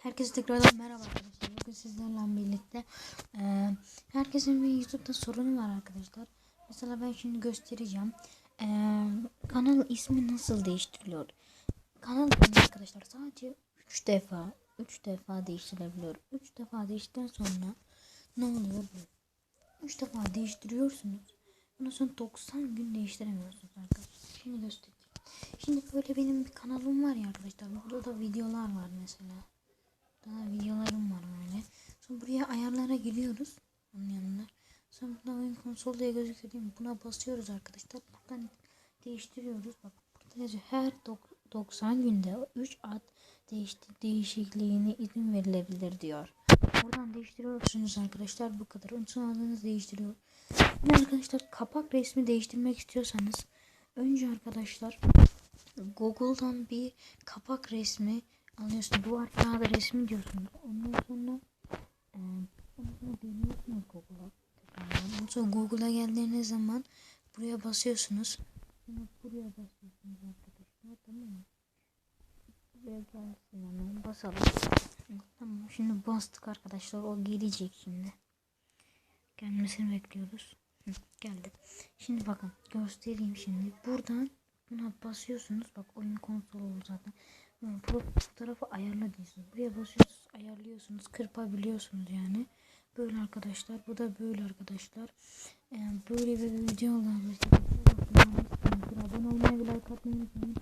Herkese tekrardan merhaba arkadaşlar. Bugün sizlerle birlikte e, herkesin bir YouTube'da sorunu var arkadaşlar. Mesela ben şimdi göstereceğim. E, kanal ismi nasıl değiştiriliyor? Kanal ismi arkadaşlar sadece 3 defa 3 defa değiştirebiliyor. 3 defa değiştikten sonra ne oluyor? 3 defa değiştiriyorsunuz. Ondan sonra 90 gün değiştiremiyorsunuz arkadaşlar. Şimdi göstereyim. Şimdi böyle benim bir kanalım var ya arkadaşlar. Burada da videolar var mesela. Daha videolarım var böyle. Sonra buraya ayarlara giriyoruz. Onun yanına. Sonra burada oyun konsol diye gözüküyor değil mi? Buna basıyoruz arkadaşlar. Buradan değiştiriyoruz. Bak burada yazıyor. Her dok- 90 günde 3 ad değişti değişikliğine izin verilebilir diyor. Buradan değiştiriyorsunuz arkadaşlar. Bu kadar. Sonra adınızı değiştiriyor. Şimdi arkadaşlar kapak resmi değiştirmek istiyorsanız önce arkadaşlar Google'dan bir kapak resmi alıyorsun. Duvar kağıdı resmi diyorsun. Ondan sonra e, ondan sonra Google'a. Ondan sonra Google'a geldiğiniz zaman buraya basıyorsunuz. Sonra buraya basıyorsunuz arkadaşlar. Tamam mı? Buraya gelsin hemen basalım. Tamam şimdi bastık arkadaşlar. O gelecek şimdi. Gelmesini bekliyoruz. Hı, geldi. Şimdi bakın göstereyim şimdi. Buradan buna basıyorsunuz. Bak oyun konsolu zaten. Fotoğrafı ayarla diyorsunuz. Buraya basıyorsunuz, ayarlıyorsunuz, kırpabiliyorsunuz yani. Böyle arkadaşlar. Bu da böyle arkadaşlar. Yani böyle bir video oldu arkadaşlar. Abone olmayı like atmayı unutmayın.